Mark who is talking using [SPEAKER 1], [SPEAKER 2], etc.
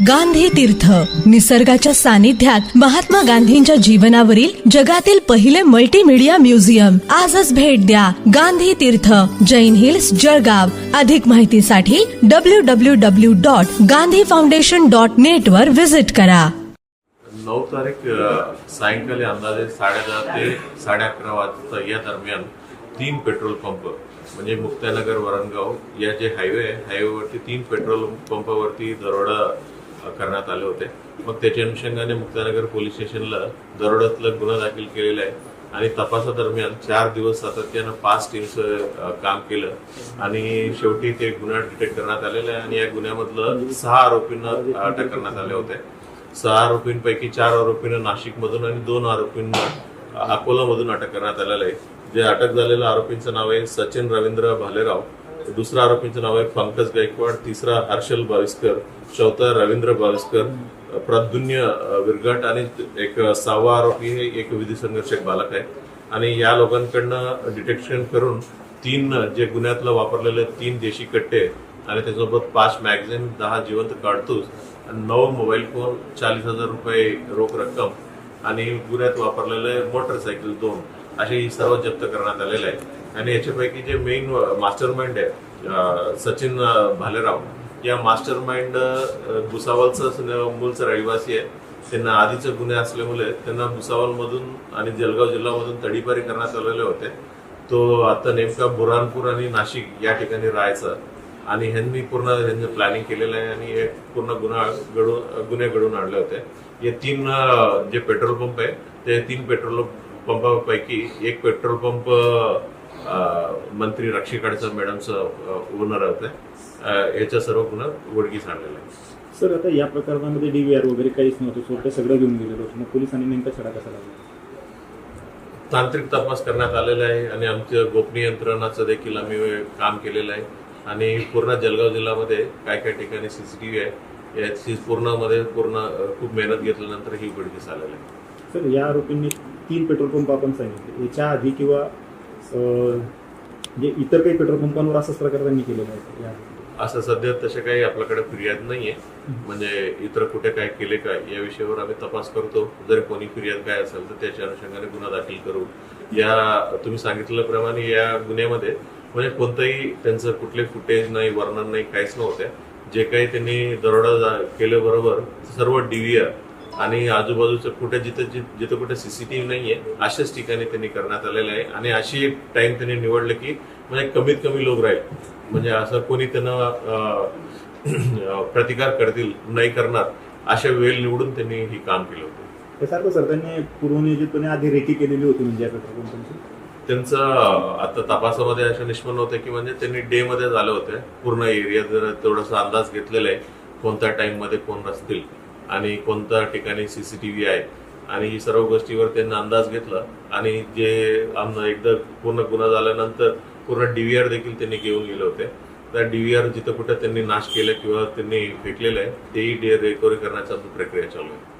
[SPEAKER 1] गांधी तीर्थ. निसर्गाच्या सानिध्यात महात्मा गांधींच्या जीवनावरील जगातील पहिले मल्टीमीडिया म्युझियम आजच भेट द्या गांधी तीर्थ. जैन हिल्स जळगाव. अधिक माहितीसाठी W W W dot Gandhi foundation dot net वर व्हिजिट करा.
[SPEAKER 2] नऊ तारीख सायंकाळी अंदाजे साडेदहा ते साडे अकरा वाजता या दरम्यान तीन पेट्रोल पंप म्हणजे मुक्तानगर वरणगाव या जे हायवे आहे हायवेवरती तीन पेट्रोल पंपावरती दरोडा करण्यात आले होते. मग त्याच्या अनुषंगाने मुक्तानगर पोलीस स्टेशनला दरोड्यातला गुन्हा दाखल केलेला आहे. आणि तपासादरम्यान चार दिवस सातत्यानं पाच टीम्स काम केलं. आणि शेवटी ते गुन्हा डिटेक्ट करण्यात आलेला आहे. आणि या गुन्ह्यामधलं सहा आरोपींना अटक करण्यात आले होते सहा आरोपींपैकी चार आरोपींना नाशिकमधून आणि दोन आरोपींना अकोलामधून अटक करण्यात आलेलं आहे. जे अटक झालेल्या आरोपींचं नाव आहे सचिन रवींद्र भालेराव. दुसरा आरोपींचं नाव आहे पंकज गायकवाड तिसरा हर्षल बाविस्कर चौथा रवींद्र बाविस्कर प्रद्युन्य विरघट विरगट आणि एक सहावा आरोपी हे एक विधी संघर्षक बालक आहे. आणि या लोकांकडनं डिटेक्शन करून तीन जे गुन्ह्यातलं वापरलेले तीन देशी कट्टे आणि त्याच्यासोबत पाच मॅगझिन दहा जिवंत काढतूस आणि नऊ मोबाईल फोन चाळीस हजार रुपये रोख रक्कम आणि गुन्ह्यात वापरलेले मोटरसायकल दोन. असे ही सर्व जप्त करण्यात आलेले आहे. आणि याच्यापैकी जे मेन मास्टर माइंड आहे सचिन भालेराव या मास्टर माइंड भुसावलचं मूळचा रहिवासी आहे. त्यांना आधीचे गुन्हे असल्यामुळे त्यांना भुसावलमधून आणि जळगाव जिल्ह्यामधून तडीपारी करण्यात आलेले होते. तो आता नेमका बुरहानपूर आणि नाशिक या ठिकाणी राहायचा आणि ह्यांनी पूर्ण ह्यांचं प्लॅनिंग केलेलं आहे आणि हे पूर्ण गुन्हा घडून गुन्हे घडून आणले होते. हे तीन जे पेट्रोल पंप आहे ते तीन पेट्रोल पंपापैकी एक पेट्रोल पंप मंत्री रक्षी काडचं मॅडमचं ओनर होते अं, याच्या सर्व गुन्हा उघडकीस आणलेला आहे
[SPEAKER 3] सर आता या प्रकरणामध्ये डीव्हीआर वगैरे काहीच नव्हतं. सोडते सगळं घेऊन गेलेलं होतं. मग पोलिसांनी नेमका छडा कसा लागला
[SPEAKER 2] तांत्रिक तपास करण्यात आलेला आहे आणि आमच्या गोपनीय यंत्रणाचं देखील आम्ही काम केलेलं आहे. आणि पूर्ण जळगाव जिल्ह्यामध्ये काय काय ठिकाणी सीसीटीव्ही आहे याची पूर्णमध्ये पूर्ण खूप मेहनत घेतल्यानंतर ही उघडकीस आलेलं आहे.
[SPEAKER 3] सर या आरोपींनी तीन पेट्रोल पंप आपण सांगितले. याच्या आधी किंवा अं, जे इतर काही पेट्रोल पंपांवर असाच प्रकार त्यांनी केलेला आहे
[SPEAKER 2] असं सध्या तसे काही आपल्याकडे फिर्याद नाहीये. म्हणजे इतर कुठे काय केले काय या विषयावर आम्ही तपास करतो. जर कोणी फिर्याद काय असेल तर त्याच्या अनुषंगाने गुन्हा दाखल करू. या तुम्ही सांगितल्याप्रमाणे या गुन्ह्यामध्ये म्हणजे कोणतंही त्यांचं कुठले फुटेज नाही वर्णन नाही काहीच नव्हते. जे काही त्यांनी दरोडा केल्याबरोबर सर्व डीव्हीआर आणि आजूबाजूचं कुठे जिथे जिथे कुठे सीसीटीव्ही नाहीये अशाच ठिकाणी त्यांनी करण्यात आलेलं आहे. आणि अशी एक टाइम त्यांनी निवडलं की म्हणजे कमीत कमी लोक राहील. म्हणजे असं कोणी त्यांना प्रतिकार करतील नाही करणार अशा वेळ निवडून त्यांनी ही काम केलं होतं.
[SPEAKER 3] त्यासारखं सर त्यांनी पूर्वनियोजितपणे आधी रेकी केलेली होती म्हणजे
[SPEAKER 2] त्यांचं आता तपासामध्ये असं निष्पन्न होतं की म्हणजे त्यांनी डे मध्ये झाले होते. पूर्ण एरिया जर थोडासा अंदाज घेतलेला आहे कोणत्या टाइममध्ये कोण असतील आणि कोणत्या ठिकाणी सीसीटीव्ही आहे. आणि ही सर्व गोष्टीवर त्यांना अंदाज घेतला. आणि जे एकदा पूर्ण गुन्हा झाल्यानंतर पूर्ण डीव्हीआर देखील त्यांनी घेऊन गेले होते. त्या डीव्हीआर जिथं कुठं त्यांनी नाश केलं किंवा त्यांनी फेकलेलं आहे तेही रिकव्हरी करण्याचा प्रक्रिया चालू आहे.